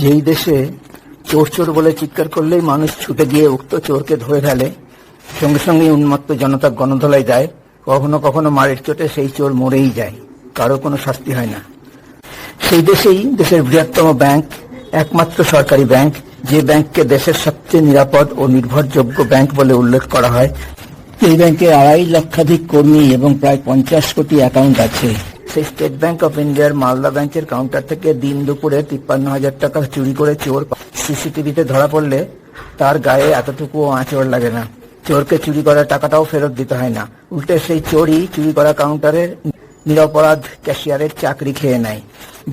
যেই দেশে চোর চোর বলে চিৎকার করলেই মানুষ ছুটে গিয়ে উক্ত চোরকে ধরে ফেলে, সঙ্গে সঙ্গে উন্মত্ত জনতা গণধোলায় যায়, কখনো কখনো মারের চোটে সেই চোর মরেই যায়, কারও কোনো শাস্তি হয় না। সেই দেশেই দেশের বৃহত্তম ব্যাংক, একমাত্র সরকারি ব্যাংক, যে ব্যাংককে দেশের সবচেয়ে নিরাপদ ও নির্ভরযোগ্য ব্যাংক বলে উল্লেখ করা হয়। এই ব্যাংকে আড়াই লক্ষাধিক কর্মী এবং প্রায় পঞ্চাশ কোটি অ্যাকাউন্ট আছে। সেই স্টেট ব্যাংক অফ ইন্ডিয়ার মালদা ব্যাংকের কাউন্টার থেকে দিন দুপুরে তিপ্পান্ন হাজার টাকা চুরি করে চোর সিসিটিভিতে ধরা পড়লে তার গায়ে এতটুকুও আঁচড় লাগে না। চোরকে চুরি করা টাকাটাও ফেরত দিতে হয় না। উল্টে সেই চোরই চুরি করা কাউন্টারের নিরপরাধ ক্যাশিয়ারের চাকরি খেয়ে নেয়।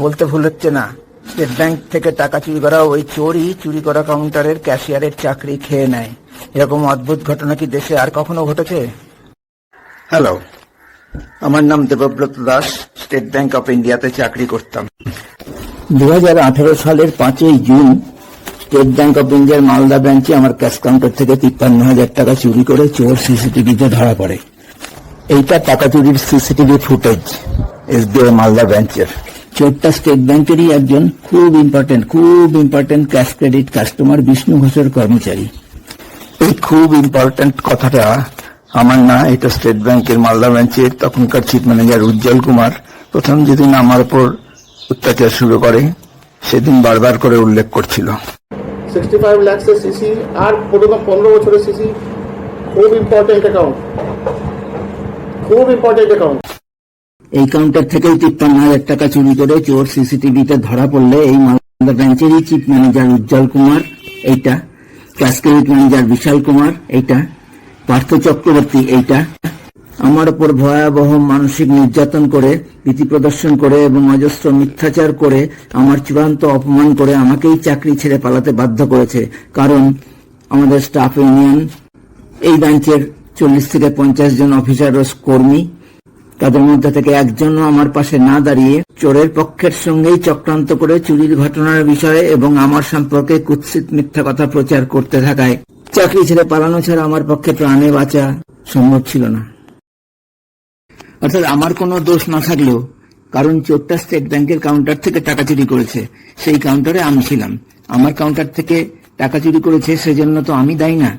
বলতে ভুল হচ্ছে না। স্টেট ব্যাংক থেকে টাকা চুরি করা ওই চোরই চুরি করা কাউন্টারের ক্যাশিয়ারের চাকরি খেয়ে নেয়। এরকম অদ্ভুত ঘটনা কি দেশে আর কখনো ঘটেছে? হ্যালো আমার নাম Debabrata Das state bank of ইন্ডিয়াতে চাকরি করতাম। দুহাজার আঠারো সালের পাঁচই জুন স্টেট ব্যাংক অফ ইন্ডিয়ার মালদা ব্রাঞ্চে আমার ক্যাশ কাউন্টার থেকে তিপ্পান্ন হাজার টাকা চুরি করে চোর সিসিটিভিতে ধরা পড়ে। এইটা টাকা চুরির সিসিটিভি ফুটেজ এসবিআই মালদা ব্রাঞ্চের চোরটা স্টেট ব্যাংকেরই একজন, খুব ইম্পর্টেন্ট খুব important cash credit customer Bishnu ঘোষের কর্মচারী। এই খুব ইম্পর্টেন্ট কথাটা আমার না এটা স্টেট ব্যাংকের মালদা ব্রাঞ্চের তখনকার চিফ ম্যানেজার উজ্জ্বল কুমার। প্রথম যেদিন আমার উপর অত্যাচার শুরু করে সেদিন বারবার করে উল্লেখ করছিল। সিক্সটি ফাইভ ল্যাক্সের সিসি আর পনেরো বছরের সিসি খুব ইম্পর্টেন্ট অ্যাকাউন্ট খুব ইম্পর্টেন্ট অ্যাকাউন্ট এই কাউন্টার থেকেই তিপ্পান্ন হাজার টাকা চুরি করে চোর সিসিটিভিতে ধরা পড়লে এই মালদা ব্রাঞ্চেরই চিফ ম্যানেজার উজ্জ্বল কুমার এইটা। Cash credit manager Bishal Kumar এইটা। পার্থ চক্রবর্তী এইটা। আমার উপর ভয়াবহ মানসিক নির্যাতন করে, ভীতি প্রদর্শন করে এবং অজস্র মিথ্যাচার করে, আমার চূড়ান্ত অপমান করে আমাকেই চাকরি ছেড়ে পালাতে বাধ্য করেছে। কারণ আমাদের স্টাফ ইউনিয়ন এই ব্রাঞ্চের চল্লিশ থেকে পঞ্চাশ জন অফিসার ও কর্মী, তাদের মধ্যে থেকে একজনও আমার পাশে না দাঁড়িয়ে চোরের পক্ষের সঙ্গেই চক্রান্ত করে চুরির ঘটনার বিষয়ে এবং আমার সম্পর্কে কুৎসিত মিথ্যা কথা প্রচার করতে থাকায় চাকরি ছেড়ে পালানো ছাড়া আমার পক্ষে প্রাণে বাঁচা সম্ভব ছিল না। অর্থাৎ আমার কোনো দোষ না থাকলেও কারণ চোরটা স্টেট ব্যাংকের কাউন্টার থেকে টাকা চুরি করেছে, সেই কাউন্টারে আমি ছিলাম। আমার কাউন্টার থেকে টাকা চুরি করেছে, সেজন্য তো আমি দায়ী না।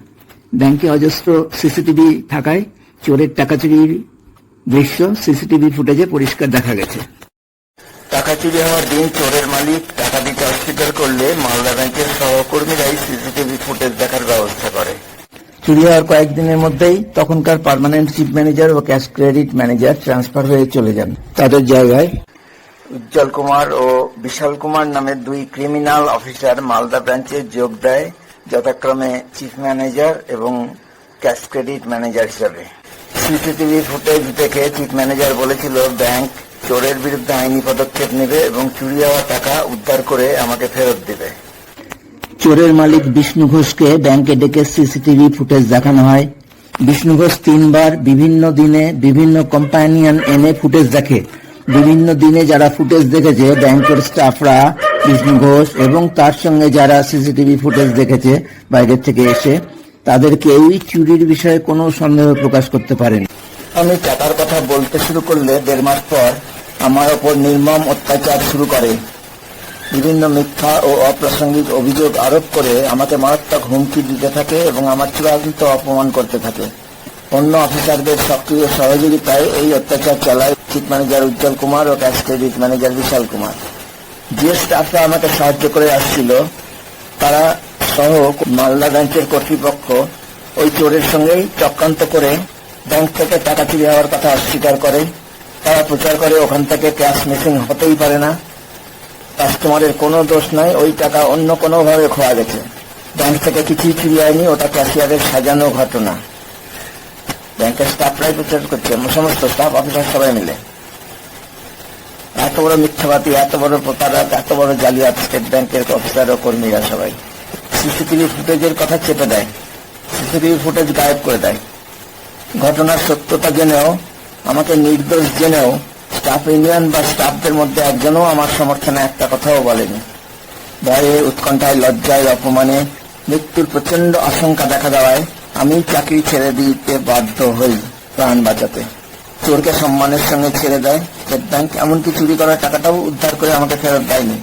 ব্যাংকে অজস্র সিসিটিভি থাকায় চোরের টাকা চুরির দৃশ্য, সিসিটিভি ফুটেজে পরিষ্কার দেখা গেছে। টাকা চুরি হওয়ার দিন চোরের মালিক টাকা দিতে অস্বীকার করলে মালদা ব্যাংকের সহকর্মীরাই সিসিটিভি ফুটেজ দেখার ব্যবস্থা করে। চুরি হওয়ার কয়েকদিনের মধ্যেই তখনকার পার্মানেন্ট চিফ ম্যানেজার ও ক্যাশ ক্রেডিট ম্যানেজার ট্রান্সফার হয়ে চলে যান। তাদের জায়গায় উজ্জ্বল কুমার ও বিশাল কুমার নামের দুই ক্রিমিনাল অফিসার মালদা ব্রাঞ্চে যোগ দেয় যথাক্রমে চিফ ম্যানেজার এবং ক্যাশ ক্রেডিট ম্যানেজার হিসাবে। সিসিটিভি ফুটেজ দেখে চিফ ম্যানেজার বলেছিল, ব্যাংক চোরের বিরুদ্ধে আইনি পদক্ষেপ নেবে এবং চুরি হওয়া টাকা উদ্ধার করে আমাকে ফেরত দেবে। চোরের মালিক বিষ্ণু ঘোষকে ব্যাংকে ডেকে সিসিটিভি ফুটেজ দেখানো হয়। বিষ্ণু ঘোষ তিনবার বিভিন্ন দিনে বিভিন্ন কোম্পানিয়ান এনে ফুটেজ দেখে। বিভিন্ন দিনে যারা ফুটেজ দেখেছে, ব্যাংকের স্টাফরা বিষ্ণু ঘোষ এবং তার সঙ্গে যারা সিসিটিভি ফুটেজ দেখেছে বাইরের থেকে এসে তাদের কেউই চুরির বিষয়ে কোনো সন্দেহ প্রকাশ করতে পারেনি। আমি টাকার কথা বলতে শুরু করলে দেড় মাস পর আমার ওপর নির্মম অত্যাচার শুরু করে। বিভিন্ন মিথ্যা ও অপ্রাসঙ্গিক অভিযোগ আরোপ করে আমাকে মারাত্মক হুমকি দিতে থাকে এবং আমার চূড়ান্ত অপমান করতে থাকে। অন্য অফিসারদের সক্রিয় সহযোগিতায় এই অত্যাচার চালায় চিফ ম্যানেজার উজ্জ্বল কুমার ও cash credit manager Bishal Kumar. যে স্টাফরা আমাকে সাহায্য করে আসছিল, তারা সহ মালদা ব্যাংকের কর্তৃপক্ষ ওই চোরের সঙ্গেই চক্রান্ত করে ব্যাংক থেকে টাকা চুরি হওয়ার কথা অস্বীকার করে। তারা প্রচার করে, ওখান থেকে ক্যাশ মেশিন হতেই পারে না। কাস্টমারের কোনো দোষ নাই, ওই টাকা অন্য কোনো ভাবে খোয়া গেছে। ব্যাংক থেকে কিছুই চুরি হয়নি, ওটা ক্যাশিয়ারের সাজানো ঘটনা। ব্যাংকের স্টাফরাই প্রচার করছে সমস্ত স্টাফ, অফিসার সবাই মিলে। এত বড় মিথ্যাবাদী, এত বড় প্রতারক, এত বড় জালিয়াত স্টেট ব্যাংকের অফিসার ও কর্মীরা সবাই। সিসিটিভি ফুটেজের কথা চেপে দেয়। সিসিটিভি ফুটেজ গায়েব করে দেয়। ঘটনার সত্যতা জেনেও, আমাকে নির্দোষ জেনেও স্টাফ ইউনিয়ন বা স্টাফদের মধ্যে একজনও আমার সমর্থনে একটা কথাও বলেনি। ভয়ে, উৎকণ্ঠায়, লজ্জায়, অপমানে, মৃত্যুর প্রচণ্ড আশঙ্কা দেখা দেওয়ায় আমি চাকরি ছেড়ে দিতে বাধ্য হই প্রাণ বাঁচাতে। চোরকে সম্মানের সঙ্গে ছেড়ে দেয়, স্টেট ব্যাংক এমনকি চুরি করা টাকাটাও উদ্ধার করে আমাকে ফেরত দেয়নি।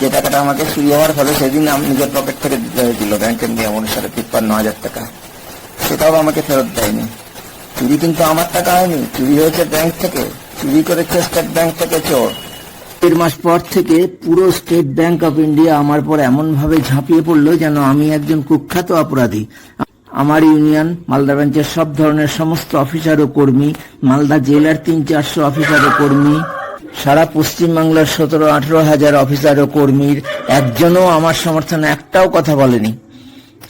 যে টাকাটা আমাকে চুরি হওয়ার ফলে সেদিন আমি নিজের পকেট থেকে দিতে হয়েছিল ব্যাংকের নিয়ম অনুসারে তিপ্পান্ন হাজার টাকা। সেটাও আমাকে ফেরত দেয়নি। চুরি কিন্তু আমার টাকা হয়নি, চুরি হয়েছে ব্যাংক থেকে, চুরি করেছে স্টেট ব্যাংক থেকে চোর। দেড় মাস পর থেকে পুরো স্টেট ব্যাংক অফ ইন্ডিয়া আমার পর এমন ভাবে ঝাঁপিয়ে পড়ল যেন আমি একজন কুখ্যাত অপরাধী। আমার ইউনিয়ন, মালদা ব্রাঞ্চের সব ধরনের সমস্ত অফিসার ও কর্মী, মালদা জেলার তিন চারশো অফিসার ও কর্মী, সারা পশ্চিমবাংলার সতেরো আঠারো হাজার অফিসার ও কর্মীর একজনও আমার সমর্থনে একটাও কথা বলেনি।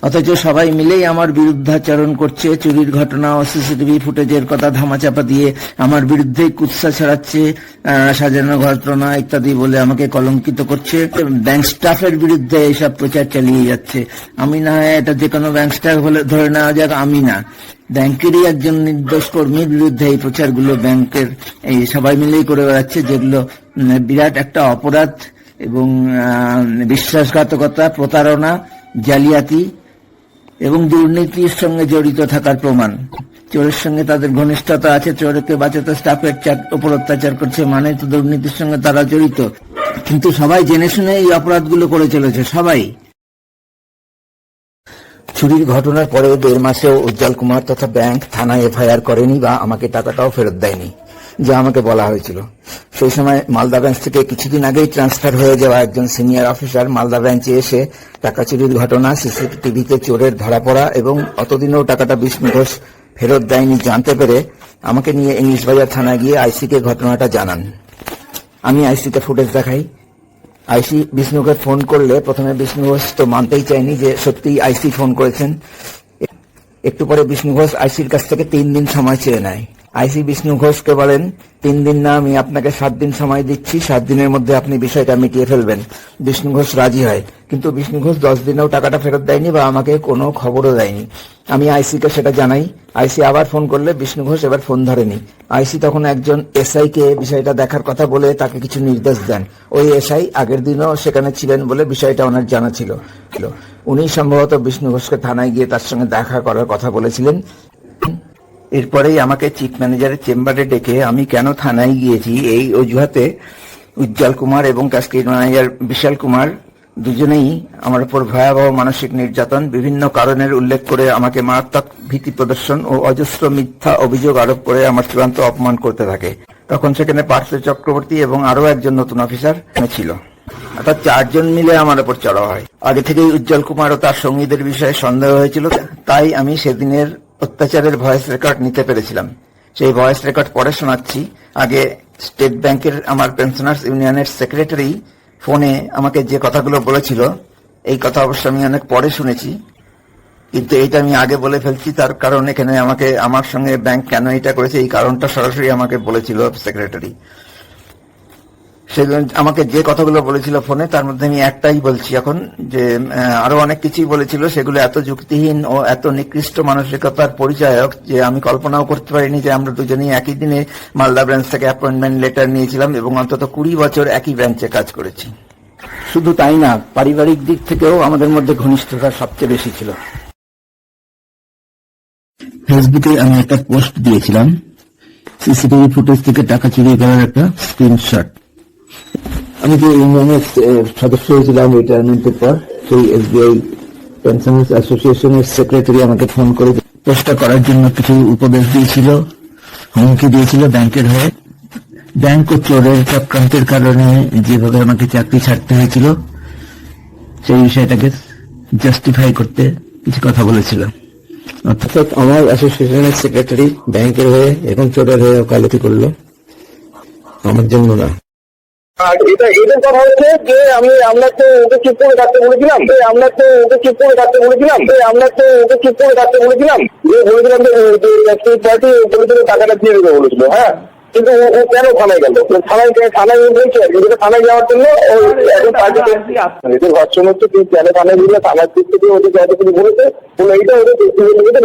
অথচ সবাই মিলেই আমার বিরুদ্ধাচরণ করছে, চুরির ঘটনা ও সিসিটিভি ফুটেজের কথা ধামাচাপা দিয়ে আমার বিরুদ্ধে কুৎসা ছড়াচ্ছে সাজানো ঘটনা ইত্যাদি বলে আমাকে কলঙ্কিত করছে। ব্যাংক স্টাফের বিরুদ্ধে এইসব প্রচার চালিয়ে যাচ্ছে। আমি না এটা যে কোনো ব্যাংক স্টাফ বলে ধরে নেওয়া যাক, আমি না। ব্যাংকেরই একজন নির্দোষ কর্মীর বিরুদ্ধে এই প্রচারগুলো ব্যাংকের এই সবাই মিলেই করে বেড়াচ্ছে, যেগুলো বিরাট একটা অপরাধ এবং বিশ্বাসঘাতকতা, প্রতারণা, জালিয়াতি এবং দুর্নীতির সঙ্গে জড়িত থাকার প্রমাণ। চোরের সঙ্গে তাদের ঘনিষ্ঠতা আছে, চোরকে বাঁচাতে স্টাফের উপর অত্যাচার করছে মানে তো দুর্নীতির সঙ্গে তারা জড়িত। কিন্তু সবাই জেনে শুনে এই অপরাধগুলো করে চলেছে, সবাই। চুরির ঘটনার পরে দেড় মাসেও উজ্জ্বল কুমার তথা ব্যাংক থানায় এফআইআর করেনি বা আমাকে টাকাটাও ফেরত দেয়নি। যা আমাকে বলা হয়েছিল। সেই সময় মালদা ব্রাঞ্চ থেকে কিছুদিন আগেই ট্রান্সফার হয়ে যাওয়া একজন সিনিয়র অফিসার মালদা ব্রাঞ্চে এসে টাকা চুরির ঘটনা, সিসিটিভিতে চোরের ধরা পড়া এবং অতদিনেও টাকাটা বিষ্ণু ঘোষ ফেরত দেয়নি জানতে পেরে আমাকে নিয়ে ইংলিশ বাজার থানায় গিয়ে আইসিকে ঘটনাটা জানান। আমি আইসিতে ফুটেজ দেখাই। আইসি বিষ্ণুকে ফোন করলে প্রথমে বিষ্ণু ঘোষ তো মানতেই চায়নি যে সত্যিই আইসি ফোন করেছেন। একটু পরে বিষ্ণু ঘোষ আইসির কাছ থেকে তিন দিন সময় চেয়ে নেয়। আইসি বিষ্ণু ঘোষকে বলেন, তিন দিন না, আমি আপনাকে সাত দিন সময় দিচ্ছি, সাত দিনের মধ্যে আপনি বিষয়টা মিটিয়ে ফেলবেন। বিষ্ণু ঘোষ রাজি হয়। কিন্তু বিষ্ণু ঘোষ দশ দিনেও টাকাটা ফেরত দেয়নি বা আমাকে কোনো খবরও দেয়নি। আমি আইসিকে সেটা জানাই। আইসি আবার ফোন করলে বিষ্ণু ঘোষ এবার ফোন ধরেনি। আইসি তখন একজন এসআই কে বিষয়টা দেখার কথা বলে তাকে কিছু নির্দেশ দেন। ওই এসআই আগের দিনও সেখানে ছিলেন বলে বিষয়টা ওনার জানা ছিল। উনি সম্ভবত বিষ্ণু ঘোষকে থানায় গিয়ে তার সঙ্গে দেখা করার কথা বলেছিলেন। এরপরেই আমাকে চিফ ম্যানেজারের চেম্বারে ডেকে আমি কেন থানায় গিয়েছি, এই অজুহাতে উজ্জ্বল কুমার এবং কাস্কির ম্যানেজার বিশাল কুমার দুজনেই আমার উপর ভয়াবহ মানসিক নির্যাতন, বিভিন্ন কারণের উল্লেখ করে আমাকে মারাত্মক ভীতি প্রদর্শন ও অজস্র মিথ্যা অভিযোগ আরোপ করে আমার চূড়ান্ত অপমান করতে থাকে। তখন সেখানে পার্থ চক্রবর্তী এবং আরও একজন নতুন অফিসার ছিল। অর্থাৎ চারজন মিলে আমার উপর চড়া হয়। আগে থেকেই উজ্জ্বল কুমার ও তার সঙ্গীদের বিষয়ে সন্দেহ হয়েছিল, তাই আমি সেদিনের অত্যাচারের ভয়েস রেকর্ড নিতে পেরেছিলাম। সেই ভয়েস রেকর্ড পরে শোনাচ্ছি। আগে স্টেট ব্যাংকের আমার পেনশনার্স ইউনিয়নের সেক্রেটারি ফোনে আমাকে যে কথাগুলো বলেছিল, এই কথা অবশ্য আমি অনেক পরে শুনেছি। কিন্তু এটা আমি আগে বলে ফেলছি, তার কারণ এখানে আমাকে, আমার সঙ্গে ব্যাংক কেন এটা করেছে, এই কারণটা সরাসরি আমাকে বলেছিল সেক্রেটারি সেগুলো আমাকে যে কথাগুলো বলেছিল ফোনে তার মধ্যে আমি একটাই বলছি এখন যে আরও অনেক কিছুই বলেছিল সেগুলো এত যুক্তিহীন ও এত নিকৃষ্ট মানসিকতার পরিচায়ক যে আমি কল্পনাও করতে পারিনি যে আমরা দুজনেই একই দিনে মালদা ব্রাঞ্চ থেকে অ্যাপয়েন্টমেন্ট লেটার নিয়েছিলাম এবং অন্তত কুড়ি বছর একই ব্রাঞ্চে কাজ করেছি। শুধু তাই না পারিবারিক দিক থেকেও আমাদের মধ্যে ঘনিষ্ঠতা সবচেয়ে বেশি ছিল। ফেসবুকে আমি একটা পোস্ট দিয়েছিলাম সিসিটিভি ফুটেজ থেকে টাকা চুরি করার একটা স্ক্রিনশট। আমি যে ইউনিয়নের সদস্য হয়েছিলাম রিটায়ারমেন্টের পর সেই এসবিআই পেনশনার্স অ্যাসোসিয়েশনের সেক্রেটারি আমাকে ফোন করে চেষ্টা করার জন্য কিছু উপদেশ দিয়েছিল, হুমকি দিয়েছিল ব্যাংকের হয়ে। ব্যাংক ও চোরের চক্রান্তের কারণে যেভাবে আমাকে চাকরি ছাড়তে হয়েছিল, সেই বিষয়টাকে জাস্টিফাই করতে কিছু কথা বলেছিল অর্থাৎ আমার অ্যাসোসিয়েশনের সেক্রেটারি ব্যাংকের হয়ে এবং চোরের হয়ে ওকালতি করল। আমার জন্য না। আর এটা এদের কথা হচ্ছে যে আমি আমরা তো ওকে চুপ করে থাকতে বলেছিলাম আমরা তো ওকে চুপ করে থাকতে বলেছিলাম আমরা তো ওকে চুপ করে থাকতে বলেছিলাম যে যে পার্টি টাকাটা দিয়ে দেবে বলেছিল হ্যাঁ কিন্তু ও কেন থানায় গেল থানায় থানায় বলছে আর কি, থানায় যাওয়ার জন্য ও এখন পার্টিতে তুই কেন থানায় গেলে থানার দিক থেকে ওদের যত কিছু বলেছে বলে এইটা ওদের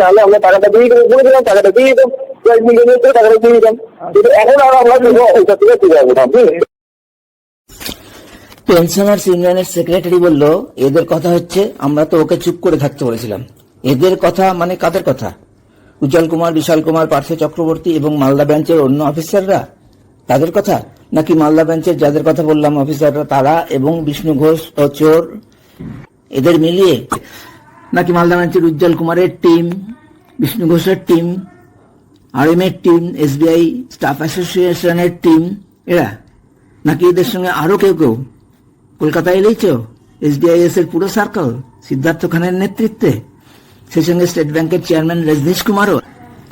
নাহলে আমরা টাকাটা দিয়ে দেবো বলেছিলাম টাকাটা দিয়ে দিতাম কয়েক মিলিয়নের করে টাকাটা দিয়ে দিতাম কিন্তু এখন আর আমরা ওইটা থেকে আছে না? পেনশনার্স ইউনিয়নের সেক্রেটারি বলল, এদের কথা হচ্ছে, আমরা তো ওকে চুপ করে থাকতে বলেছিলাম। এদের কথা মানে কাদের কথা? উজ্জ্বল কুমার, বিশাল কুমার, পার্থ চক্রবর্তী এবং মালদা ব্রাঞ্চের অন্য অফিসাররা? তাদের কথা? নাকি মালদা ব্রাঞ্চের যাদের কথা বললাম অফিসাররা তারা এবং বিষ্ণু ঘোষ ও চোর? এদের মিলিয়ে নাকি মালদা ব্রাঞ্চের উজ্জ্বল কুমারের টিম, বিষ্ণু ঘোষের টিম আর এম এর টিম, এসবিআই, স্টাফ অ্যাসোসিয়েশনের টিম, এরা? নাকি এদের সঙ্গে আরও কেউ কেউ? কলকাতা এলেই তো এসবিআইএস এর পুরো সার্কেল সিদ্ধার্থ খানের নেতৃত্বে। সেই সঙ্গে স্টেট ব্যাংকের চেয়ারম্যান রজনীশ কুমারও।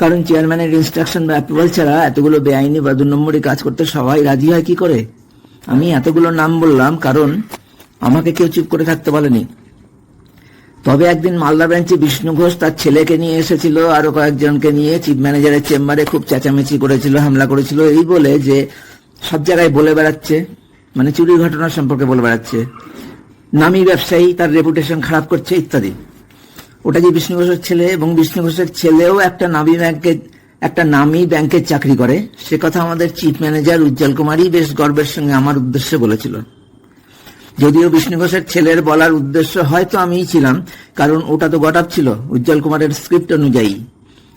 কারণ চেয়ারম্যানের ইনস্ট্রাকশন বা অ্যাপ্রুভাল ছাড়া এতগুলো বেআইনি বা দু নম্বরই কাজ করতে সবাই রাজি হয় কি করে? আমি এতগুলো নাম বললাম কারণ আমাকে কেউ চুপ করে থাকতে বলেনি। তবে একদিন মালদা ব্রাঞ্চে বিষ্ণু ঘোষ তার ছেলেকে নিয়ে এসেছিল আরও কয়েকজনকে নিয়ে। চিফ ম্যানেজারের চেম্বারে খুব চেঁচামেচি করেছিল, হামলা করেছিল, এই বলে যে সব জায়গায় বলে বেড়াচ্ছে। মানে চুরির ঘটনা সম্পর্কে বলে বেড়াচ্ছে। নামী ব্যবসায়ী তার রেপুটেশন খারাপ করছে ইত্যাদি। ওটা যে বিষ্ণু ঘোষের ছেলে এবং বিষ্ণু ঘোষের ছেলেও একটা নামী ব্যাংকে, একটা নামী ব্যাংকের চাকরি করে। সে কথা আমাদের চিফ ম্যানেজার উজ্জ্বল কুমারই বেশ গর্বের সঙ্গে আমার উদ্দেশ্যে বলেছিল। যদিও বিষ্ণু ঘোষের ছেলের বলার উদ্দেশ্য হয়তো আমিই ছিলাম, কারণ ওটা তো গটাপ ছিল, উজ্জ্বল কুমারের স্ক্রিপ্ট অনুযায়ী।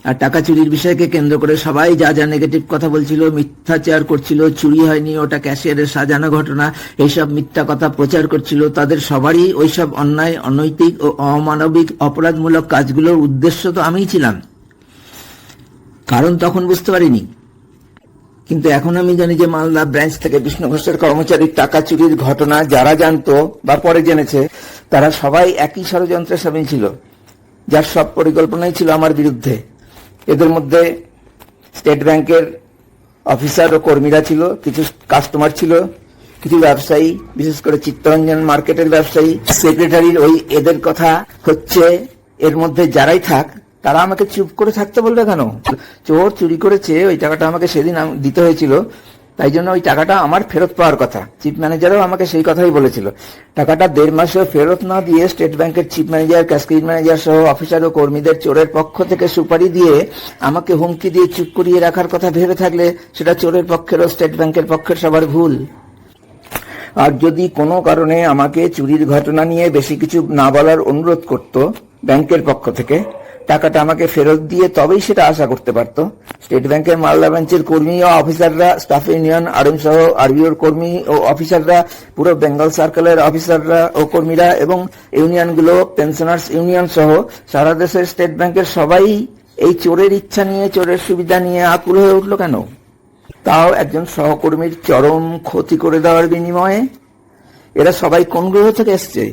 আর টাকা চুরির বিষয়কে কেন্দ্র করে সবাই যা যা নেগেটিভ কথা বলছিল, মিথ্যাচার করছিল, চুরি হয়নি, ওটা ক্যাশিয়ারের সাজানো ঘটনা, এইসব মিথ্যা কথা প্রচার করছিল, তাদের সবারই ওইসব অন্যায়, অনৈতিক ও অমানবিক, অপরাধমূলক কাজগুলোর উদ্দেশ্য তো আমিই ছিলাম। কারণ তখন বুঝতে পারিনি। কিন্তু এখন আমি জানি যে মালদা ব্রাঞ্চ থেকে বিষ্ণু ঘোষের কর্মচারীর টাকা চুরির ঘটনা যারা জানতো বা পরে জেনেছে, তারা সবাই একই ষড়যন্ত্রের সামিল ছিল, যার সব পরিকল্পনাই ছিল আমার বিরুদ্ধে। এদের মধ্যে স্টেট ব্যাংকের অফিসার ও কর্মীরা ছিল, কিছু কাস্টমার ছিল, কিছু ব্যবসায়ী, বিশেষ করে চিত্তরঞ্জন মার্কেটের ব্যবসায়ী সেক্রেটারির ওই এদের কথা হচ্ছে, এর মধ্যে যারাই থাক, তারা আমাকে চুপ করে থাকতে বলবে কেন? চোর চুরি করেছে, ওই টাকাটা আমাকে সেদিন দিতে হয়েছিল। তাই জন্য ওই টাকাটা আমার ফেরত পাওয়ার কথা। চিফ ম্যানেজারও আমাকে সেই কথাই বলেছিল। টাকাটা দেড় মাসেও ফেরত না দিয়ে স্টেট ব্যাংকের chief manager cash credit manager সহ অফিসার ও কর্মীদের চোরের পক্ষ থেকে সুপারি দিয়ে আমাকে হুমকি দিয়ে চুপ করিয়ে রাখার কথা ভেবে থাকলে সেটা চোরের পক্ষের ও স্টেট ব্যাংকের পক্ষের সবার ভুল। আর যদি কোনো কারণে আমাকে চুরির ঘটনা নিয়ে বেশি কিছু না বলার অনুরোধ করত ব্যাংকের পক্ষ থেকে টাকাটা আমাকে ফেরত দিয়ে তবেই সেটা আশা করতে পারত। স্টেট ব্যাংকের মালদা ব্রাঞ্চের কর্মী ও অফিসাররা স্টাফ ইউনিয়ন আরএম সহ আরবিওর কর্মী ও অফিসাররা, পুরো বেঙ্গল সার্কেলের অফিসাররা ও কর্মীরা এবং ইউনিয়নগুলো পেনশনার্স ইউনিয়ন সহ সারা দেশের স্টেট ব্যাংকের সবাই এই চোরের ইচ্ছা নিয়ে, চোরের সুবিধা নিয়ে আকুল হয়ে উঠল কেন? তাও একজন সহকর্মীর চরম ক্ষতি করে দেওয়ার বিনিময়ে। এরা সবাই কোন গ্রহ থেকে এসছে?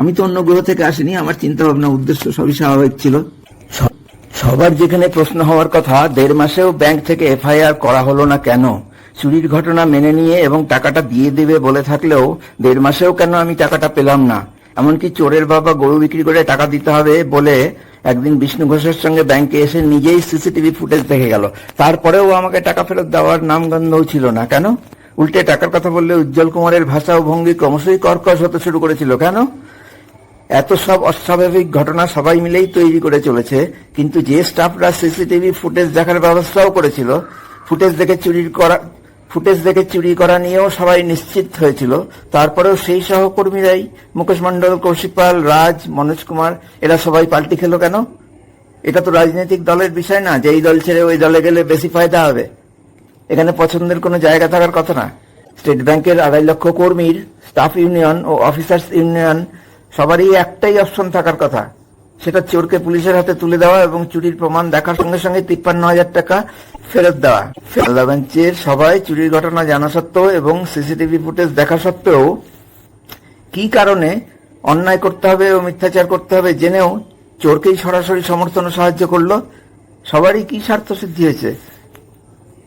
আমি তো অন্য গ্রহ থেকে আসিনি, আমার চিন্তা ভাবনা উদ্দেশ্য সবই স্বাভাবিক ছিল। সবার যেখানে প্রশ্ন হওয়ার কথা, দেড় মাসেও ব্যাংক থেকে এফআইআর করা হলো না কেন? চুরির ঘটনা মেনে নিয়ে এবং টাকাটা দিয়ে দেবে বলে থাকলেও দেড় মাসেও কেন আমি টাকাটা পেলাম না? এমনকি চোরের বাবা গরু বিক্রি করে টাকা দিতে হবে বলে একদিন বিষ্ণু ঘোষের সঙ্গে ব্যাংকে এসে নিজেই সিসিটিভি ফুটেজ দেখে গেল। তারপরেও আমাকে টাকা ফেরত দেওয়ার নামগন্ধও ছিল না। কেন? উল্টে টাকার কথা বললে উজ্জ্বল কুমারের ভাষা ও ভঙ্গি ক্রমশই কর্কশ হতে শুরু করেছিল। কেন? এত সব অস্বাভাবিক ঘটনা সবাই মিলেই তৈরি করে চলেছে, কিন্তু যে স্টাফরা সিসিটিভি ফুটেজ দেখার ব্যবস্থাও করেছিল ফুটেজ দেখে চুরি করা ফুটেজ দেখে চুরি করা নিয়েও সবাই নিশ্চিত হয়েছিল। তারপরেও সেই সহকর্মীরাই মুকেশ মন্ডল কৌশিক পাল, রাজ, মনোজ কুমার, এরা সবাই পাল্টি খেলো কেন? এটা তো রাজনৈতিক দলের বিষয় না যে এই দল ছেড়ে ওই দলে গেলে বেশি ফায়দা হবে। এখানে পছন্দের কোনো জায়গা থাকার কথা না। স্টেট ব্যাংকের আড়াই লক্ষ কর্মীর স্টাফ ইউনিয়ন ও অফিসার্স ইউনিয়ন সবারই একটাই অপশন থাকার কথা। সেটা চোরকে পুলিশের হাতে তুলে দেওয়া এবং চুরির প্রমাণ দেখার সঙ্গে সঙ্গে তিপ্পান্ন হাজার টাকা ফেরত দেওয়া। ফেলদা বেঞ্চের সবাই চুরির ঘটনা জানা সত্ত্বেও এবং সিসিটিভি ফুটেজ দেখা সত্ত্বেও কি কারণে অন্যায় করতে হবে ও মিথ্যাচার করতে হবে জেনেও চোরকেই সরাসরি সমর্থন সাহায্য করল। সবারই কি স্বার্থ সিদ্ধি হয়েছে?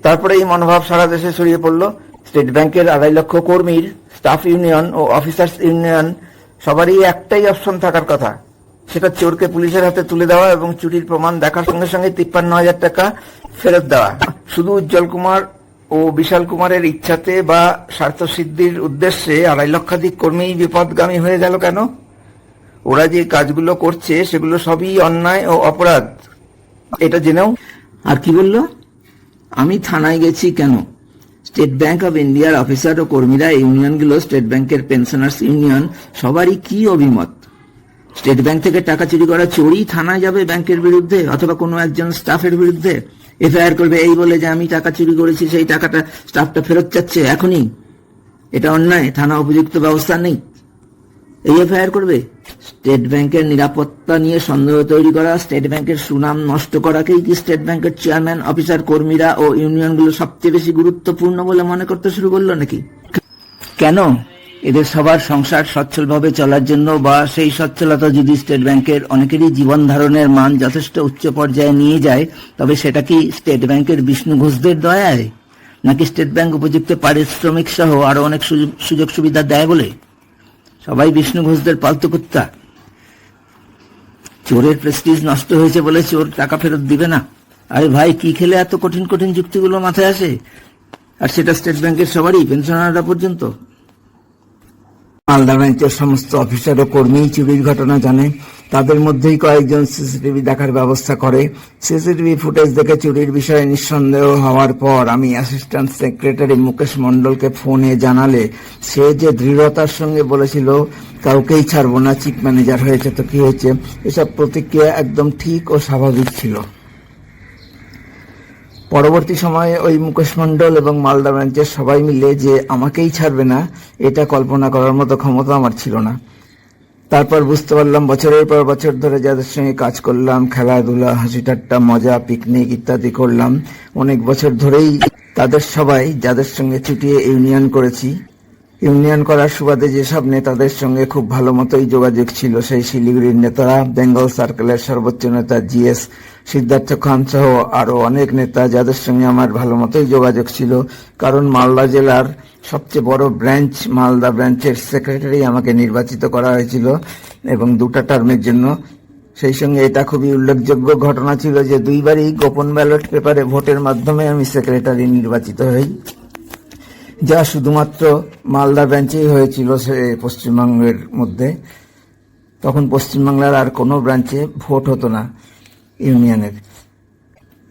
তারপরে এই মনোভাব সারা দেশে ছড়িয়ে পড়ল। স্টেট ব্যাংকের আড়াই লক্ষ কর্মীর, স্টাফ ইউনিয়ন ও অফিসার্স ইউনিয়ন সবারই একটাই অপশন থাকার কথা। সেটা চোরকে পুলিশের হাতে তুলে দেওয়া এবং চুরির প্রমাণ দেখার সঙ্গে সঙ্গে তিপ্পান্ন হাজার টাকা ফেরত দেওয়া। শুধু উজ্জ্বল কুমার ও বিশাল কুমারের ইচ্ছাতে বা স্বার্থ সিদ্ধির উদ্দেশ্যে আড়াই লক্ষাধিক কর্মী বিপদগামী হয়ে গেল কেন? ওরা যে কাজগুলো করছে, সেগুলো সবই অন্যায় ও অপরাধ। এটা জেনেও? আর কি বলল? আমি থানায় গেছি কেন? স্টেট ব্যাংক অফ ইন্ডিয়ার অফিসার ও কর্মীরা ইউনিয়নগুলো স্টেট ব্যাংকের পেনশনার্স ইউনিয়ন, সবারই কি অভিমত? স্টেট ব্যাংক থেকে টাকা চুরি করা চোরই থানায় যাবে ব্যাংকের বিরুদ্ধে অথবা কোনো একজন স্টাফের বিরুদ্ধে? এফআইআর করবে এই বলে যে আমি টাকা চুরি করেছি, সেই টাকাটা স্টাফটা ফেরত চাচ্ছে এখনই। এটা অন্যায়, থানা উপযুক্ত ব্যবস্থা নেই। এই এফআইআর করবে? স্টেট ব্যাংকের নিরাপত্তা নিয়ে সন্দেহ তৈরি করা, স্টেট ব্যাংকের সুনাম নষ্ট করাকেই কি স্টেট ব্যাংকের চেয়ারম্যান, অফিসার, কর্মীরা ও ইউনিয়নগুলো সবচেয়ে বেশি গুরুত্বপূর্ণ বলে মনে করতে শুরু করল নাকি? কেন? এদের সবার সংসার সচ্ছলভাবে চলার জন্য বা সেই সচ্ছলতা যদি স্টেট ব্যাংকের অনেকেরই জীবন ধারণের মান যথেষ্ট উচ্চ পর্যায়ে নিয়ে যায়, তবে সেটা কি স্টেট ব্যাংকের বিষ্ণু ঘোষদের দয়ায়? নাকি স্টেট ব্যাংক উপযুক্ত পারিশ্রমিক সহ আরও অনেক সুযোগ- সুবিধা দেয় বলে? সবাই বিষ্ণু ঘোষদের পালতু কুত্তা। চোরের প্রেস্টিজ নষ্ট হয়েছে বলে চোর টাকা ফেরত দিবে না। আরে ভাই, কি খেলে এত কঠিন কঠিন যুক্তিগুলো মাথায় আসে? আর সেটা স্টেট ব্যাংকের সবারই পেনশনাররা পর্যন্ত। মালদা ব্যাংকের সমস্ত অফিসার ও কর্মী চুরির ঘটনা জানে। তাদের মধ্যেই কয়েকজন সিসিটিভি দেখার ব্যবস্থা করে। সিসিটিভি ফুটেজ দেখে চুরির বিষয়ে নিঃসন্দেহ হওয়ার পর আমি অ্যাসিস্ট্যান্ট সেক্রেটারি মুকেশ মন্ডলকে ফোনে জানালে, সে যে দৃঢ়তার সঙ্গে বলেছিল, কাউকেই ছাড়বো না, চিফ ম্যানেজার হয়েছে তো কি হয়েছে? এসব প্রতিক্রিয়া একদম ঠিক ও স্বাভাবিক ছিল। পরবর্তী সময়ে ওই মুকেশ মন্ডল এবং মালদা ব্রাঞ্চের সবাই মিলে যে আমাকেই ছাড়বে না, এটা কল্পনা করার মতো ক্ষমতা আমার ছিল না। তারপর বুঝতে পারলাম বছরের পর বছর ধরে যাদের সঙ্গে কাজ করলাম, খেলাধুলা হাসি ঠাট্টা মজা, পিকনিক ইত্যাদি করলাম, অনেক বছর ধরেই তাদের সবাই যাদের সঙ্গে ছুটিয়ে ইউনিয়ন করেছি। ইউনিয়ন করার সুবাদে যেসব নেতাদের সঙ্গে খুব ভালো মতোই যোগাযোগ ছিল, সেই শিলিগুড়ির নেতারা, বেঙ্গল সার্কেলের সর্বোচ্চ নেতা জিএস সিদ্ধার্থ খান সহ আরও অনেক নেতা যাদের সঙ্গে আমার ভালো মতোই যোগাযোগ ছিল, কারণ মালদা জেলার সবচেয়ে বড় ব্রাঞ্চ, মালদা ব্রাঞ্চের সেক্রেটারি আমাকে নির্বাচিত করা হয়েছিল এবং দুটা টার্মের জন্য। সেই সঙ্গে এটা খুবই উল্লেখযোগ্য ঘটনা ছিল যে দুইবারই গোপন ব্যালট পেপারে ভোটের মাধ্যমে আমি সেক্রেটারি নির্বাচিত হই, যা শুধুমাত্র মালদা ব্রাঞ্চেই হয়েছিল সে পশ্চিমবঙ্গের মধ্যে। তখন পশ্চিমবাংলার আর কোনো ব্রাঞ্চে ভোট হতো না। ইউনিয়নের।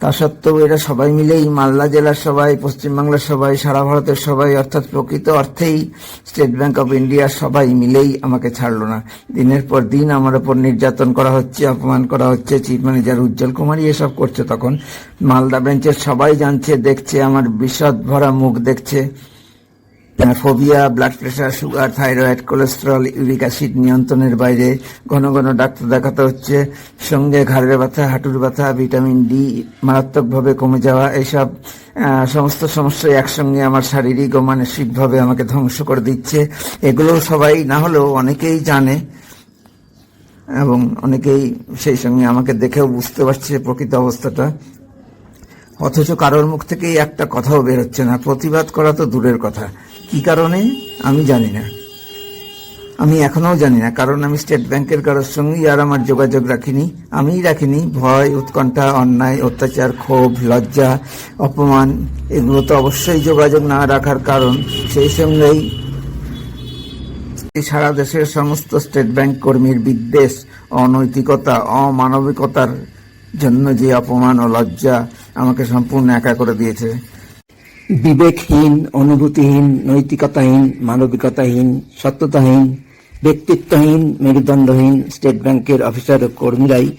তা সত্ত্বেও এরা সবাই মিলেই মালদা জেলার সবাই, পশ্চিমবাংলার সবাই, সারা ভারতের সবাই, অর্থাৎ প্রকৃত অর্থেই স্টেট ব্যাংক অফ ইন্ডিয়ার সবাই মিলেই আমাকে ছাড়লো না। দিনের পর দিন আমার ওপর নির্যাতন করা হচ্ছে, অপমান করা হচ্ছে, চিফ ম্যানেজার উজ্জ্বল কুমারই এসব করছে তখন। মালদা ব্রাঞ্চের সবাই জানছে, দেখছে, আমার বিশদ ভরা মুখ দেখছে। Phobia blood pressure sugar thyroid cholesterol uric acid নিয়ন্ত্রণের বাইরে ঘন ঘন ডাক্তার দেখাতে হচ্ছে। সঙ্গে ঘাড়ের ব্যথা, হাঁটুর ব্যথা ভিটামিন ডি মারাত্মকভাবে কমে যাওয়া এইসব সমস্ত সমস্যাই একসঙ্গে আমার শারীরিক ও মানসিকভাবে আমাকে ধ্বংস করে দিচ্ছে। এগুলো সবাই না হলেও অনেকেই জানে এবং অনেকেই সেই সঙ্গে আমাকে দেখেও বুঝতে পারছে প্রকৃত অবস্থাটা। অথচ কারোর মুখ থেকেই একটা কথাও বের হচ্ছে না। প্রতিবাদ করা তো দূরের কথা। কি কারণে? আমি জানি না। আমি এখনও জানি না, কারণ আমি স্টেট ব্যাংকের কারোর সঙ্গেই আর আমার যোগাযোগ রাখিনি। আমিই রাখিনি। ভয়, উৎকণ্ঠা, অন্যায়, অত্যাচার, ক্ষোভ, লজ্জা, অপমান, এগুলো তো অবশ্যই যোগাযোগ না রাখার কারণ। সেই সঙ্গেই সারা দেশের সমস্ত স্টেট ব্যাংক কর্মীর বিদ্বেষ, অনৈতিকতা, অমানবিকতার জন্য যে অপমান ও লজ্জা আমাকে সম্পূর্ণ একা করে দিয়েছে। বিবেকহীন, অনুভূতিহীন, নৈতিকতাহীন, মানবিকতাহীন, সত্যতাহীন, ব্যক্তিত্বহীন, মেরুদণ্ডহীন স্টেট ব্যাংকের অফিসার কর্মীরাই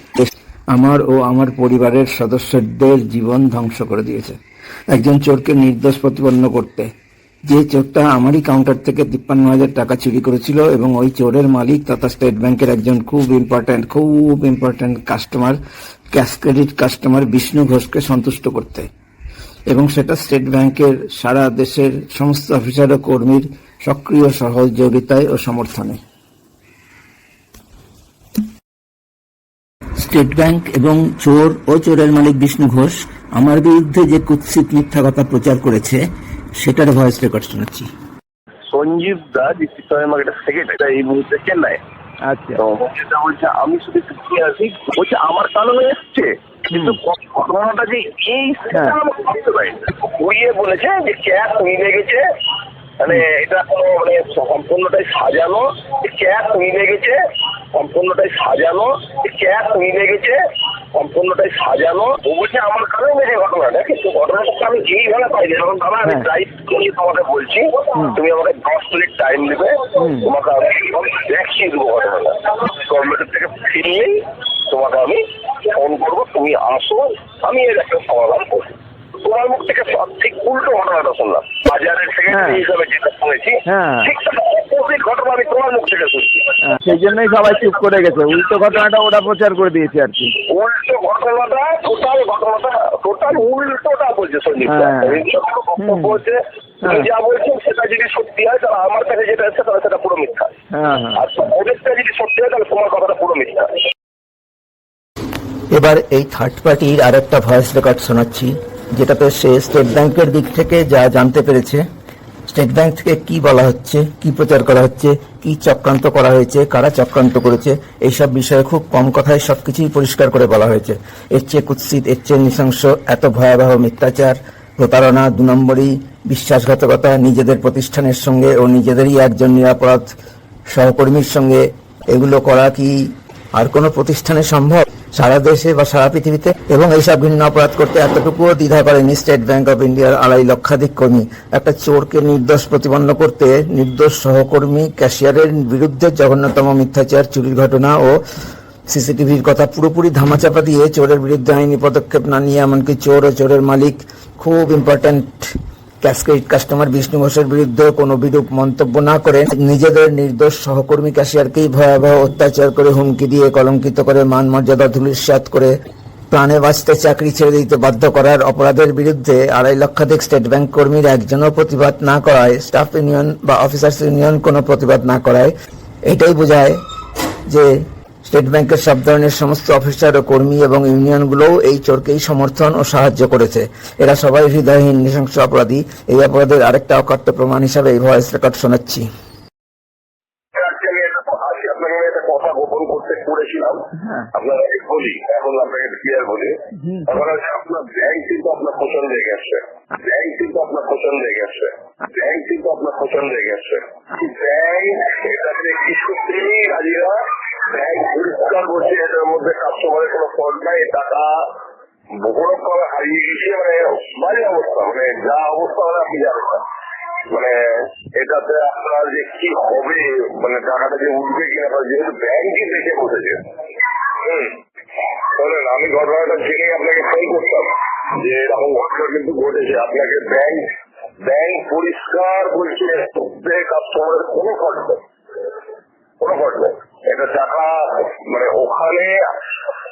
আমার ও আমার পরিবারের সদস্যদের জীবন ধ্বংস করে দিয়েছে। একজন চোরকে নির্দোষ প্রতিপন্ন করতে। যে চোরটা আমারই কাউন্টার থেকে তিপ্পান্ন হাজার টাকা চুরি করেছিল এবং ওই চোরের মালিক তথা স্টেট ব্যাংকের একজন খুব ইম্পর্ট্যান্ট খুব important customer cash credit customer Vishnu ঘোষকে সন্তুষ্ট করতে। এবং সেটা স্টেট ব্যাংকের সারা দেশের সমস্ত অফিসার ও কর্মীর সক্রিয় সহযোগিতায় ও সমর্থনে। স্টেট ব্যাংক এবং চোর ও চোরের মালিক বিষ্ণু ঘোষ আমার বিরুদ্ধে যে কুৎসিত মিথ্যা কথা প্রচার করেছে সেটার ভয়েস রেকর্ড শোনাচ্ছি। সঞ্জীব দা ডিস্ট্রিক্ট মার্কেটের সেক্রেটারি এই মুহূর্তে চেন্নাই। আচ্ছা। বলছে আমি শুধু একটু ঘুরে বলছে আমার কারণে এসছে। কিন্তু ঘটনাটা যে এই সেটা হ্যাঁ। বুঝতে পারি না। বলেছে যে ক্যাশ মিলে গেছে মানে এটা কোনো মানে সম্পূর্ণটাই সাজানো। ক্যাশ মিলে গেছে সম্পূর্ণটাই সাজানো। ক্যাশ মিলে গেছে সম্পূর্ণটাই সাজানো। ও বলছে আমার কারণে মেরে ঘটনাটা কিন্তু ঘটনাটা আমি এইভাবে পাইনি এখন দাদা আমি হ্যাঁ। ড্রাইভ করে তোমাকে বলছি তুমি আমাকে দশ মিনিট টাইম দেবে। তোমাকে আমি দেখিয়ে দেবো ঘটনাটা। গভর্নমেন্টের থেকে ফিরলেই তোমাকে আমি ফোন করব তুমি আসো আমি এর একটা সমাধান করব। তোমার মুখ থেকে সব ঠিক উল্টো ঘটনাটা শুনলাম। বাজারের সেক্রেটারি হ্যাঁ। হিসাবে যেটা শুনেছি হ্যাঁ। ঠিক ঘটনা আমি তোমার মুখ থেকে শুনছি। হ্যাঁ, সেই জন্যই সবাই চুপ করে গেছে। উল্টো ঘটনাটা ওরা প্রচার করে দিয়েছে আর কি। উল্টো ঘটনাটা টোটাল ঘটনাটা টোটাল উল্টোটা বলছে সন্দীপ। বক্তব্য হ্যাঁ। যা বলছেন সেটা যদি সত্যি হয় তাহলে আমার কাছে যেটা আছে তাহলে সেটা পুরো মিথ্যা। আর ওদেরটা যদি সত্যি হয় তাহলে তোমার কথাটা পুরো মিথ্যা। এবার এই থার্ড পার্টির আর একটা ভয়েস রেকর্ড শোনাচ্ছি, যেটাতে সে স্টেট ব্যাংকের দিক থেকে যা জানতে পেরেছে স্টেট ব্যাংক থেকে কি বলা হচ্ছে, কি প্রচার করা হচ্ছে, কি চক্রান্ত করা হয়েছে, কারা চক্রান্ত করেছে, এইসব বিষয়ে খুব কম কথায় সবকিছুই পরিষ্কার করে বলা হয়েছে। এর চেয়ে কুৎসিত, এর চেয়ে নৃশংস, এত ভয়াবহ মিথ্যাচার, প্রতারণা দু নম্বরই বিশ্বাসঘাতকতা নিজেদের প্রতিষ্ঠানের সঙ্গে ও নিজেদেরই একজন নিরাপরাধ সহকর্মীর সঙ্গে, এগুলো করা কি আর কোনো প্রতিষ্ঠানে সম্ভব? সারা দেশে বা সারা পৃথিবীতে, এবং এইসব ভিন্ন অপরাধ করতে এতটুকুও দ্বিধা করেনি স্টেট ব্যাংক অফ ইন্ডিয়ার আড়াই লক্ষাধিক কর্মী। একটা চোরকে নির্দোষ প্রতিপন্ন করতে নির্দোষ সহকর্মী ক্যাশিয়ারের বিরুদ্ধে জঘন্যতম মিথ্যাচার, চুরির ঘটনা ও সিসিটিভির কথা পুরোপুরি ধামাচাপা দিয়ে চোরের বিরুদ্ধে আইনি পদক্ষেপ না নিয়ে এমনকি চোর ও চোরের মালিক খুব ইম্পর্ট্যান্ট ক্যাসকেড কাস্টমার বিষ্ণু ঘোষের বিরুদ্ধে কোনো বিরূপ মন্তব্য না করে নিজেদের নির্দোষ সহকর্মী ক্যাশিয়ারকেই ভয়াবহ অত্যাচার করে হুমকি দিয়ে কলঙ্কিত করে মান মর্যাদা ধুলিস্বাত করে প্রাণে বাঁচতে চাকরি ছেড়ে দিতে বাধ্য করার অপরাধের বিরুদ্ধে আড়াই লক্ষাধিক স্টেট ব্যাংক কর্মীর একজনও প্রতিবাদ না করায়, স্টাফ ইউনিয়ন বা অফিসার্স ইউনিয়ন কোনো প্রতিবাদ না করায়। এটাই বোঝায় যে স্টেট ব্যাংকের সব ধরনের সমস্ত অফিসার ও কর্মী এবং ইউনিয়নগুলোও এই চোরকেই সমর্থন ও সাহায্য করেছে। এরা সবাই হৃদয়হীন নৃশংস অপরাধী। এই অপরাধের আরেকটা অকট্য প্রমাণ হিসাবে এই ভয়েস রেকর্ড শোনাচ্ছি। করেছিলাম হ্যাঁ। আপনাকে বলি এখন আপনাকে ক্লিয়ার বলি। হুম। হচ্ছে আপনার ব্যাংক কিন্তু আপনার পছন্দ হয়ে গেছে। ব্যাংক কিন্তু আপনার পছন্দ হয়ে গেছে। ব্যাংক কিন্তু আপনার পছন্দ হয়ে গেছে। ব্যাংক এটাতে কিছু তিনি রাজিরা ব্যাংক পরিষ্কার করছে এটার মধ্যে কাস্টমারের কোনো ফল্ট নাই টাকা ভাবে হারিয়ে গেছে মানে বাজে অবস্থা মানে যা অবস্থা মানে আপনি জানেন মানে এটাতে আপনার যে কি হবে মানে টাকাটা যে উঠবে কিনা যেহেতু ব্যাংকে দেখে বসেছে হুম। আমি ঘটনাটা জেনে আপনাকে ফোন করতাম যে এরকম ঘটনা কিন্তু ঘটেছে। আপনাকে ব্যাংক ব্যাংক পরিষ্কার বলছে কাস্টমারের কোনো ফল্ট নেই। কোনো ফল্ট নেই। এটা টাকা মানে ওখানে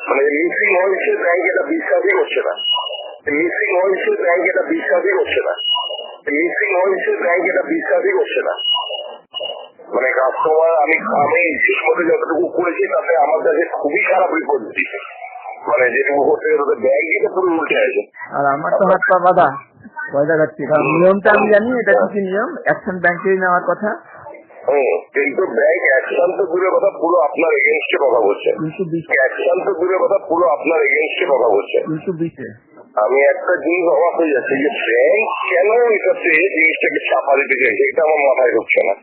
মানে মিসিং হয়েছে ব্যাংক এটা বিশ্বাসই করছে না। মিসিং হয়েছে ব্যাংক এটা বিশ্বাসই করছে না। মিসিং হয়েছে ব্যাংক এটা বিশ্বাসই করছে না। মানে কাস্টমার আমি আমি শেষ মধ্যে যতটুকু করেছি তাতে আমার কাছে খুবই খারাপ রিপোর্ট দিচ্ছে। মানে যেটুকু করতে গেলে ব্যাংক এটা পুরো উল্টে আছে আর আমার তো হাত পা বাঁধা। ভয় দেখাচ্ছি। কারণ নিয়মটা আমি জানি এটা কিছু নিয়ম? অ্যাকশন ব্যাংকেই নেওয়ার কথা। কিন্তু ব্যাংক অ্যাকশন তো দূরের কথা পুরো আপনার এগেনস্টে কথা বলছে অ্যাকশন তো দূরের কথা পুরো আপনার এগেনস্টে কথা বলছে আমি একটা জিনিস অবাক হয়ে যাচ্ছে যে ব্যাংক কেন এটাতে জিনিসটাকে চাপা দিতে চাইছে? এটা আমার মাথায় ঢুকছে না।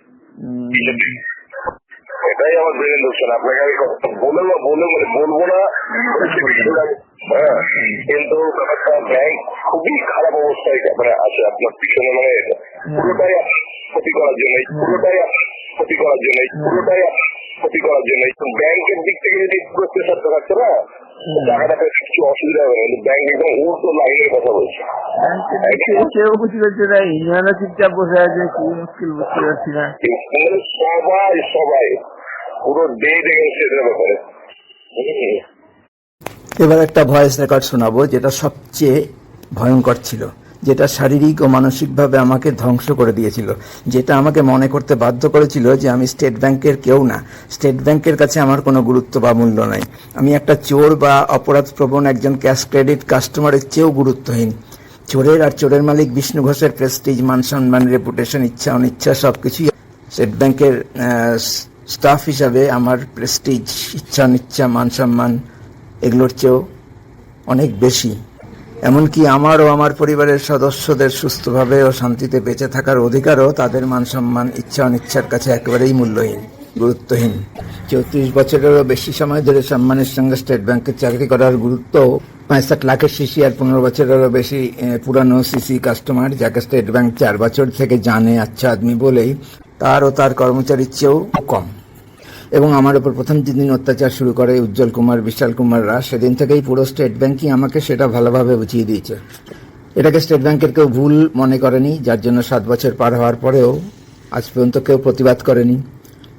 এটাই আমার ব্রেনে ঢুকছে না। আপনাকে আমি বলে না বলে বলে বলব না। হ্যাঁ। কিন্তু ব্যাপারটা ব্যাংক খুবই খারাপ অবস্থায় মানে আছে আপনার পিছনে মানে পুরোটাই আপনার ক্ষতি করার জন্য পুরোটাই ক্ষতি করার জন্য পুরোটাই ক্ষতি করার জন্য। ব্যাংকের দিক থেকে যদি পুরো প্রেশার থাকছে না টাকাটা কিছু অসুবিধা হবে না কিন্তু ব্যাংক একদম উল্টো লাইনের কথা বলছে। ব্যাংকের দিকে কেউ বুঝতে পারছে না ইউনিয়নও চুপচাপ বসে আছে কি মুশকিল বুঝতে পারছি না। সবাই সবাই পুরো ব্যাপারে। এবার একটা ভয়েস রেকর্ড শোনাবো যেটা সবচেয়ে ভয়ঙ্কর ছিল। যেটা শারীরিক ও মানসিকভাবে আমাকে ধ্বংস করে দিয়েছিল। যেটা আমাকে মনে করতে বাধ্য করেছিল যে আমি স্টেট ব্যাংকের কেউ না। স্টেট ব্যাংকের কাছে আমার কোনো গুরুত্ব বা মূল্য নাই। আমি একটা চোর বা অপরাধ প্রবণ একজন ক্যাশ ক্রেডিট কাস্টমারের চেয়েও গুরুত্বহীন। চোরের আর চোরের মালিক বিষ্ণু ঘোষের প্রেস্টিজ, মান সম্মান, রেপুটেশন, ইচ্ছা, অনিচ্ছা সব কিছুই স্টেট ব্যাংকের স্টাফ হিসাবে আমার প্রেস্টিজ, ইচ্ছা, অনিচ্ছা, মান সম্মান এগুলোর চেয়েও অনেক বেশি। এমনকি আমার ও আমার পরিবারের সদস্যদের সুস্থভাবে ও শান্তিতে বেঁচে থাকার অধিকারও তাদের মান সম্মান, ইচ্ছা অনিচ্ছার কাছে একেবারেই মূল্যহীন, গুরুত্বহীন। চৌত্রিশ বছরেরও বেশি সময় ধরে সম্মানের সঙ্গে স্টেট ব্যাংকে চাকরি করার গুরুত্ব পঁয়ষট্টি লাখের সিসি আর পনেরো বছরেরও বেশি পুরানো সিসি কাস্টমার যাকে স্টেট ব্যাংক চার বছর থেকে জানে আচ্ছা আদমি বলেই তার ও তার কর্মচারীর চেয়েও কম। এবং আমার উপর প্রথম যেদিন অত্যাচার শুরু করে উজ্জ্বল কুমার, বিশাল কুমার কুমাররা সেদিন থেকেই পুরো স্টেট ব্যাংকই আমাকে সেটা ভালোভাবে বুঝিয়ে দিয়েছে। এটাকে স্টেট ব্যাংকের কেউ ভুল মনে করেনি, যার জন্য সাত বছর পার হওয়ার পরেও আজ পর্যন্ত কেউ প্রতিবাদ করেনি।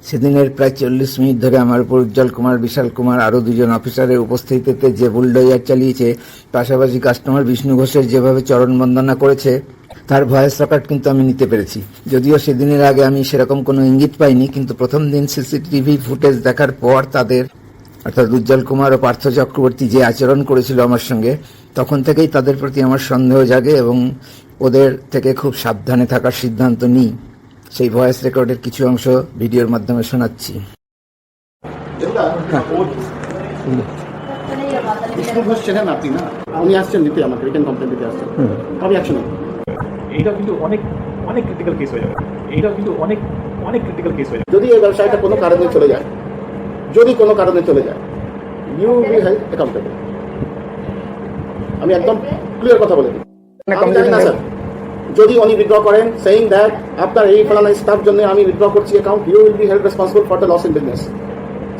সেদিনের প্রায় চল্লিশ মিনিট ধরে আমার উপর উজ্জ্বল কুমার, বিশাল কুমার আরও দুজন অফিসারের উপস্থিতিতে যে বুলডোজার চালিয়েছে, পাশাপাশি কাস্টমার বিষ্ণু ঘোষের যেভাবে চরণ বন্দনা করেছে, তার ভয়েস রেকর্ড কিন্তু আমি নিতে পেরেছি। যদিও সেদিনের আগে আমি সেরকম কোনো ইঙ্গিত পাইনি, কিন্তু প্রথম দিন সিসিটিভি ফুটেজ দেখার পর তাদের, অর্থাৎ উজ্জ্বল কুমার ও পার্থ চক্রবর্তী যে আচরণ করেছিল আমার সঙ্গে, তখন থেকেই তাদের প্রতি আমার সন্দেহ জাগে এবং ওদের থেকে খুব সাবধানে থাকার সিদ্ধান্ত নিই। সেই ভয়েস রেকর্ডের কিছু অংশ ভিডিওর মাধ্যমে শোনাচ্ছি। বিষ্ণু ঘোষ চেনেন আপনি না? উনি আসছেন দিতে আমাকে রিটার্ন কমপ্লেন দিতে আসছেন। আমি অ্যাকশন এইটাও কিন্তু অনেক অনেক ক্রিটিক্যাল কেস হয়ে যাবে। কিন্তু অনেক অনেক ক্রিটিক্যাল কেস হয়ে যাবে। যদি এই ব্যবসায়টা কোনো কারণে চলে যায় যদি কোনো কারণে চলে যায় ইউ বি হেল্প অ্যাকাউন্টেবল আমি একদম ক্লিয়ার কথা বলে দিই। না স্যার যদি উনি উইথড্র করেন সেইং দ্যাট আপনার এই ফলানা স্টাফ জন্য আমি উইথড্র করছি account you will be help responsible for the loss in business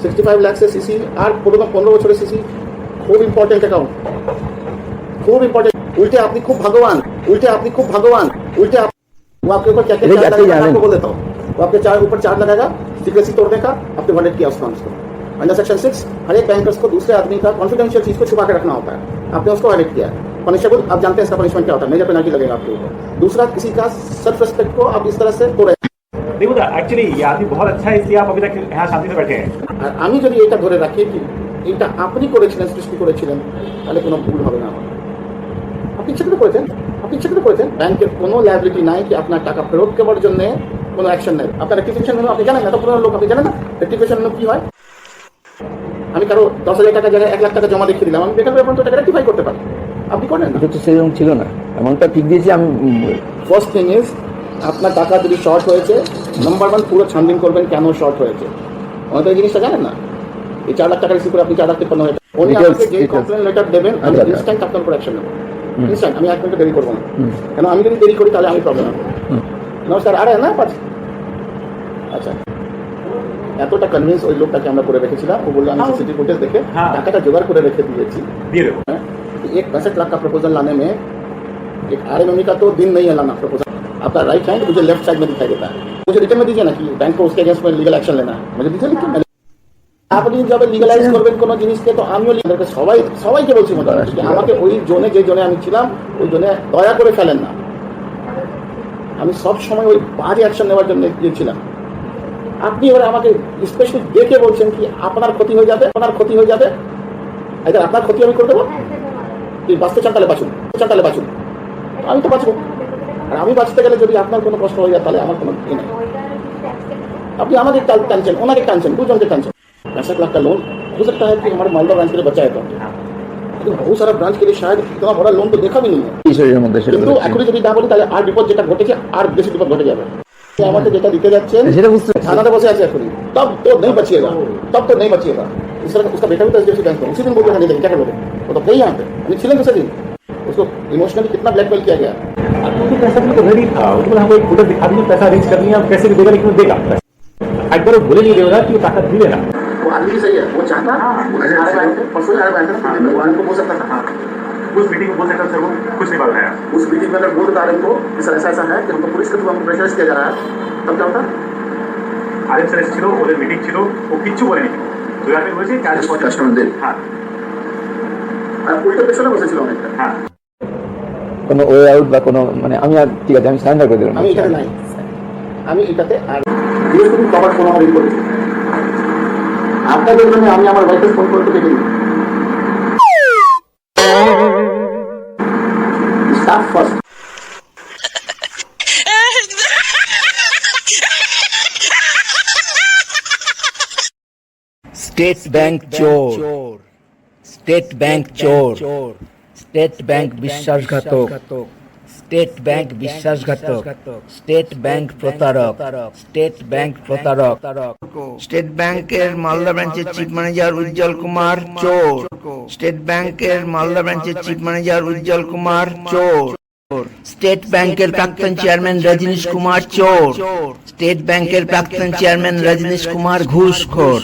sixty five ল্যাক্সের CC আর পুরোনো পনেরো বছরের সিসি খুব ইম্পর্টেন্ট অ্যাকাউন্ট খুব ইম্পর্টেন্ট উল্টে আপনি খুব ভাগ্যবান उल्टे আপনি খুব ভাগ্যবান उल्टे आप वो आपके ऊपर क्या क्या चार्ज लगाएगा मैं आपको बोल देता हूँ वो आपके चार ऊपर चार्ज लगाएगा सीक्रेसी तोड़ने का आपने वर्डेड किया उसका उसको अंडर सेक्शन सिक्स हर एक बैंकर्स को दूसरे आदमी का कॉन्फिडेंशियल चीज को छुपा के रखना होता है आपने उसको हाईलाइट किया है पनिशेबल आप जानते हैं इसका पनिशमेंट क्या होता है मेजर पेनल्टी लगेगा आपके ऊपर दूसरा किसी का सेल्फ रेस्पेक्ट को आप इस तरह से तोड़े देखो ना एक्चुअली ये आदमी बहुत अच्छा है इसलिए आप अभी तक यहाँ शांति से बैठे हैं আর আমি যদি এটা ধরে রাখি কি এটা আপনি করেছিলেন সৃষ্টি করেছিলেন তাহলে কোনো ভুল হবে না আমার আপনি ইচ্ছা করে করেছেন আপনি ইচ্ছা করে করেছেন ব্যাংকের কোনো লাইবিলিটি নাই কি আপনার টাকা ফেরত দেওয়ার জন্য কোনো অ্যাকশন নেই আপনার রেক্টিফিকেশন হলো আপনি জানেন এত পুরোনো লোক আপনি জানেন না রেক্টিফিকেশন হলো কি হয় আমি কারও দশ হাজার টাকা জায়গায় এক লাখ টাকা জমা দেখিয়ে দিলাম আমি বেকার ব্যাপার টাকা রেক্টিফাই করতে পারি। আপনি করেন না। তো সেরকম ছিল না। এমনটা ঠিক দিয়েছি আমি ফার্স্ট থিং ইজ আপনার টাকা যদি শর্ট হয়েছে নাম্বার ওয়ান পুরো ছানবিন করবেন কেন শর্ট হয়েছে। অনেক জিনিসটা জানেন না? এই চার লাখ টাকা রিসিভ করে আপনি চার লাখ তিপ্পান্ন হাজার উনি আপনাকে যে কমপ্লেন লেটার দেবেন আমি আচ্ছা, আচ্ছা। ইনস্ট্যান্ট আপনার উপর অ্যাকশন নেব। ইনস্ট্যান্ট আমি এক মিনিট দেরি করব না। কেন আমি যদি দেরি করি তাহলে আমি প্রবলেম হবে। নমস্কার আরে না পাচ্ছি আচ্ছা। এতটা কনভিন্স ওই লোকটাকে আমরা করে রেখেছিলাম ও বললো আমি সিসিটিভি ফুটেজ দেখে হ্যাঁ। টাকাটা জোগাড় করে রেখে দিয়েছি দিয়ে দেবো है एक पैंसठ लाख का प्रपोजल लाने में एक आर का तो दिन नहीं है लाना प्रपोजल आपका राइट हैंड मुझे लेफ्ट साइड में दिखाई देता है मुझे रिटर्न में दीजिए ना कि बैंक को उसके अगेंस्ट में लीगल एक्शन लेना है मुझे दीजिए লিখে मैंने আপনি যবে লিগালাইজ করবেন কোনো জিনিসকে তো আমিও লিগালকে সবাই সবাইকে বলছি মোটামুটি যে আমাকে ওই জোনে যে জোনে আমি ছিলাম ওই জোনে দয়া করে ফেলেন না আমি সব সময় ওই বাজে অ্যাকশন নেওয়ার জন্য গিয়েছিলাম আপনি এবার আমাকে স্পেশালি দেখে বলছেন কি আপনার ক্ষতি হয়ে যাবে আপনার ক্ষতি হয়ে যাবে এবার আপনার ক্ষতি আমি করে দেবো তুই বাঁচতে চান তাহলে বাঁচুন চান তাহলে বাঁচুন আমি তো বাঁচবো আর আমি বাঁচতে গেলে যদি আপনার কোনো কষ্ট হয়ে যায় তাহলে আমার কোনো ই নেই আপনি আমাকে টান- টানছেন ওনাকে টানছেন দুজনকে টানছেন पैंसठ लाख का लोन हो सकता है कि हमारे मालदा ब्रांच के लिए बचा है तो लेकिन बहुत सारा ब्रांच के लिए शायद इतना बड़ा लोन तो देखा भी नहीं है কিশোরের মধ্যে সেটা কিন্তু বলেছি। এখনই যদি না বলি তাহলে আর বিপদ যেটা ঘটেছে আর বেশি বিপদ ঘটে যাবে তো আমাকে যেটা দিতে যাচ্ছেন সেটা বুঝতে পারছি। थाना बसे ऐसे एखुनी तब तो नहीं बचिएगा तब तो नहीं बचिएगा इस तरह उसका बेटा भी तो एच बैंक में उसी दिन बोल नहीं देंगे क्या करोगे वो तो गई यहाँ पे अभी छिलें दूसरे दिन उसको इमोशनली कितना ब्लैकमेल किया गया आपको तो पैसा भी तो रेडी था उसको बोला हमको एक फुटेज दिखा दीजिए पैसा अरेंज कर लिया कैसे भी देगा लेकिन वो देगा एक बार वो बोले नहीं देगा कि वो ताकत दिले ना वो आदमी भी सही है वो चाहता वो आ रहा है परसों ही आ रहा है भगवान को बोल सकता था उस मीटिंग में बोल सकता सर वो कुछ नहीं बात है उस मीटिंग में अगर बोल देता इनको कि सर ऐसा ऐसा है कि हमको पुलिस के थ्रू हमको प्रेशराइज किया जा रहा है तब क्या होता আরেম স্যার এসেছিল ওদের মিটিং ছিল ও কিচ্ছু বলেনি দু হাজার বলেছে কাজ কাস্টমারদের হ্যাঁ আর উল্টো পেছনে বসেছিল অনেকটা হ্যাঁ কোনো ওয়ে আউট বা কোনো মানে আমি আর ঠিক আছে আমি সারেন্ডার করে দিলাম আমি এখানে নাই আমি এটাতে আর বৃহস্পতি কভার ফোন আমার ই করেছি আপনাদের জন্য আমি আমার ওয়াইফের ফোন করতে দেখে দিই স্টেট ব্যাংক চোর স্টেট ব্যাংক চোর স্টেট ব্যাংক বিশ্বাসঘাতক স্টেট ব্যাংক বিশ্বাসঘাতক স্টেট ব্যাংক প্রতারক স্টেট ব্যাংক প্রতারক স্টেট ব্যাংকের মালদা ব্রাঞ্চের চিফ ম্যানেজার উজ্জ্বল কুমার চোর স্টেট ব্যাংকের মালদা ব্রাঞ্চের চিফ ম্যানেজার উজ্জ্বল কুমার চোর স্টেট ব্যাংকের প্রাক্তন চেয়ারম্যান রজনীশ কুমার চোর স্টেট ব্যাংকের প্রাক্তন চেয়ারম্যান রজনীশ কুমার ঘুষখোর